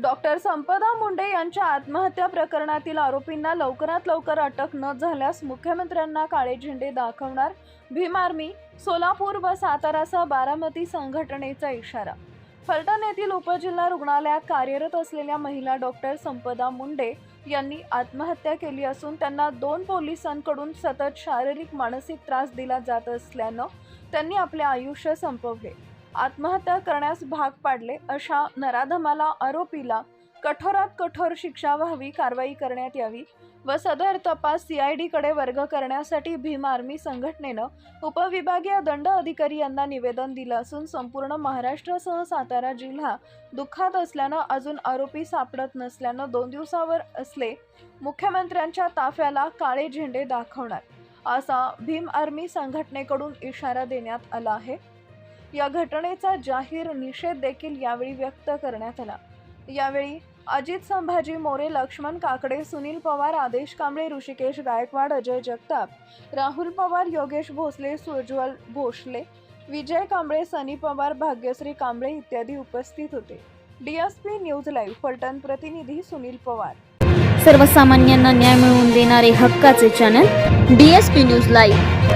Doctor संपदा मुंडे यांच्या आत्महत्या प्रकरणातील आरोपींना लवकरात लवकर अटक न झाल्यास मुख्यमंत्र्यांना काळे झेंडे दाखवणार भीम आर्मी सोलापूर व सातारासह बारामती संघटनेचा इशारा. फलटण येथील उपजिल्हा रुग्णालयात कार्यरत असलेल्या महिला डॉक्टर संपदा मुंडे यांनी आत्महत्या केली असून त्यांना दोन पोलिसांकडून सतत शारीरिक मानसिक त्रास दिला जात असल्यानं त्यांनी आपले आयुष्य संपवले. आत्महत्या करण्यास भाग पाडले अशा नराधमाला आरोपीला कठोरात कठोर शिक्षा व्हावी कारवाई करण्यात यावी व सदर तपास सीआयडीकडे वर्ग करण्यासाठी भीम आर्मी संघटनेनं उपविभागीय दंड अधिकारी यांना निवेदन दिलं असून संपूर्ण महाराष्ट्रासह सातारा जिल्हा दुःखात असल्यानं अजून आरोपी सापडत नसल्यानं दोन दिवसावर असले मुख्यमंत्र्यांच्या ताफ्याला काळे झेंडे दाखवणार असा भीम आर्मी संघटनेकडून इशारा देण्यात आला आहे. या घटनेचा जाहीर निषेध देखील यावेळी व्यक्त करण्यात आला. यावेळी अजित संभाजी मोरे लक्ष्मण काकडे सुनील पवार आदेश कांबळे ऋषिकेश गायकवाड अजय जगताप राहुल पवार योगेश भोसले सुज्वल भोसले विजय कांबळे सनी पवार भाग्यश्री कांबळे इत्यादी उपस्थित होते. डीएसपी न्यूज लाईव्ह फलटण प्रतिनिधी सुनील पवार. सर्वसामान्यांना न्याय मिळवून देणारे हक्काचे channel D S P news live.